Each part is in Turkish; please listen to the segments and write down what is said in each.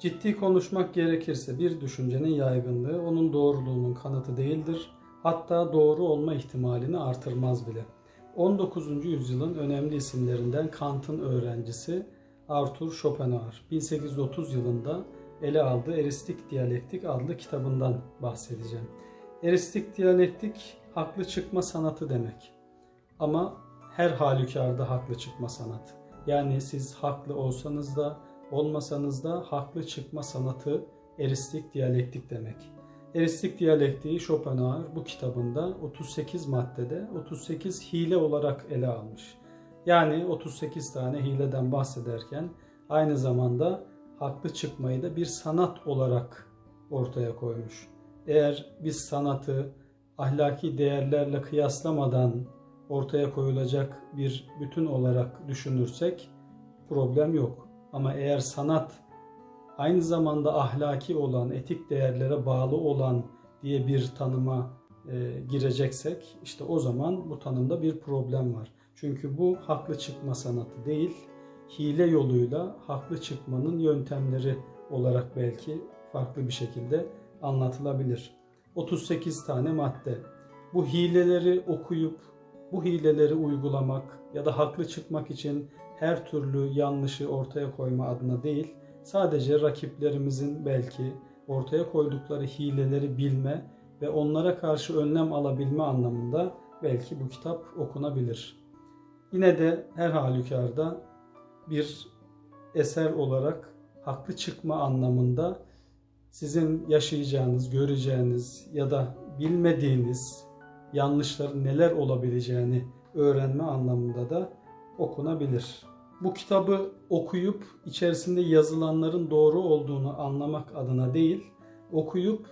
Ciddi konuşmak gerekirse bir düşüncenin yaygınlığı onun doğruluğunun kanıtı değildir. Hatta doğru olma ihtimalini artırmaz bile. 19. yüzyılın önemli isimlerinden Kant'ın öğrencisi Arthur Schopenhauer 1830 yılında ele aldığı Eristik Diyalektik adlı kitabından bahsedeceğim. Eristik diyalektik haklı çıkma sanatı demek. Ama her halükarda haklı çıkma sanatı. Yani siz haklı olsanız da olmasanız da haklı çıkma sanatı eristik diyalektik demek. Eristik diyalektiği Schopenhauer bu kitabında 38 maddede 38 hile olarak ele almış. Yani 38 tane hileden bahsederken aynı zamanda haklı çıkmayı da bir sanat olarak ortaya koymuş. Eğer biz sanatı ahlaki değerlerle kıyaslamadan ortaya koyulacak bir bütün olarak düşünürsek problem yok. Ama eğer sanat aynı zamanda ahlaki olan, etik değerlere bağlı olan diye bir tanıma e, gireceksek işte o zaman bu tanımda bir problem var. Çünkü bu haklı çıkma sanatı değil, hile yoluyla haklı çıkmanın yöntemleri olarak belki farklı bir şekilde anlatılabilir. 38 tane madde. Bu hileleri okuyup bu hileleri uygulamak ya da haklı çıkmak için her türlü yanlışı ortaya koyma adına değil, sadece rakiplerimizin belki ortaya koydukları hileleri bilme ve onlara karşı önlem alabilme anlamında belki bu kitap okunabilir. Yine de her halükarda bir eser olarak haklı çıkma anlamında sizin yaşayacağınız, göreceğiniz ya da bilmediğiniz yanlışların neler olabileceğini öğrenme anlamında da okunabilir. Bu kitabı okuyup içerisinde yazılanların doğru olduğunu anlamak adına değil, okuyup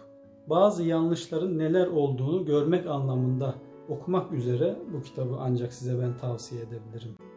bazı yanlışların neler olduğunu görmek anlamında okumak üzere bu kitabı ancak size ben tavsiye edebilirim.